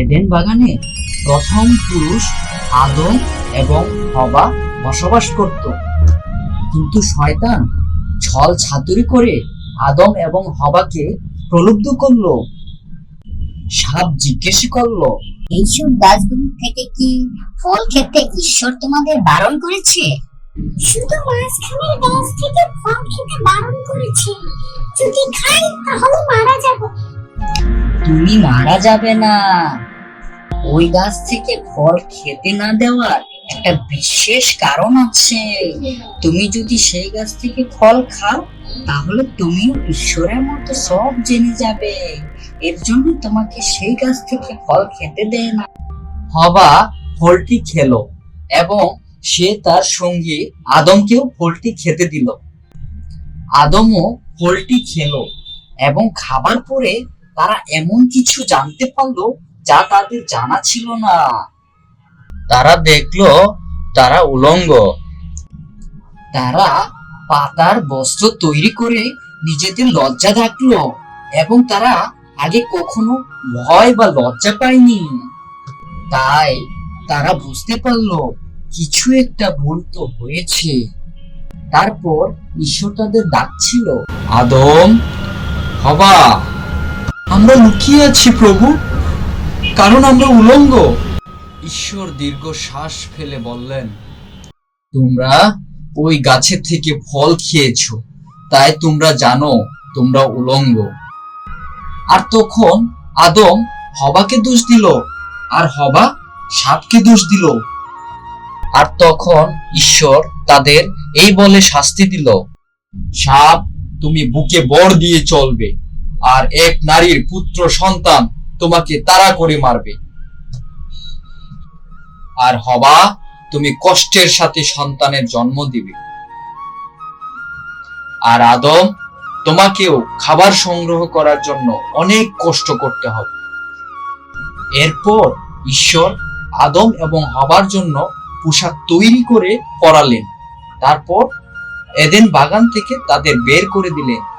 এদেন বাগানে প্রথম পুরুষ আদম এবং হবা বসবাস করত। কিন্তু শয়তান ছল ছাতুরি করে আদম এবং হবাকে প্রলুব্ধ করল। সাপ জিজ্ঞেস করল এইসব গাছগুলো থেকে কি ফল খেতে ঈশ্বর তোমাদের বারণ করেছে? শুধু মাঝখানের গাছ থেকে ফল খেতে বারণ করেছে। যদি খাই তাহলে মারা যাব। তুমি মারা যাবে না। ওই গাছ থেকে ফল খেতে না দেওয়ার একটা বিশেষ কারণ আছে। তুমি যদি সেই গাছ থেকে ফল খাও, তাহলে তুমিও ঈশ্বরের মতো সব জেনে যাবে। এর জন্য তোমাকে সেই গাছ থেকে ফল খেতে দেয় না। হবা ফলটি খেলো এবং সে তার সঙ্গী আদমকেও ফলটি খেতে দিল। আদমও ফলটি খেলো এবং খাবার পরে তারা এমন কিছু জানতে পারল যা তাদের জানা ছিল না। তারা দেখল তারা উলঙ্গ। তারা পাতার বস্ত্র তৈরি করে নিজেদের লজ্জা থাকল এবং তারা আগে কখনো ভয় বা লজ্জা পায়নি। তাই তারা বুঝতে পারল কিছু একটা ভুল তো হয়েছে। তারপর ঈশ্বর তাদের ডাকছিল, আদম, হবা। আমরা লুকিয়ে আছি প্রভু। কারণ আমরা উলঙ্গ। ঈশ্বর দীর্ঘ শ্বাস ফেলে বললেন, তোমরা ওই গাছের থেকে ফল খেয়েছো, তাই তোমরা জানো তোমরা উলঙ্গ। আর তখন আদম হবাকে দোষ দিল, আর হবা সাপকে দোষ দিল। আর তখন ঈশ্বর তাদের এই বলে শাস্তি দিল, সাপ, তুমি বুকে বর দিয়ে চলবে, আর এক নারীর পুত্র সন্তান তোমাকে তাড়া করে মারবে। আর হবা, তুমি কষ্টের সাথে সন্তানের জন্ম দিবে। আর আদম, তোমাকেও খাবার সংগ্রহ করার জন্য অনেক কষ্ট করতে হবে। এরপর ঈশ্বর আদম এবং হবার জন্য পোশাক তৈরি করে পরালেন। তারপর এদেন বাগান থেকে তাদের বের করে দিলেন।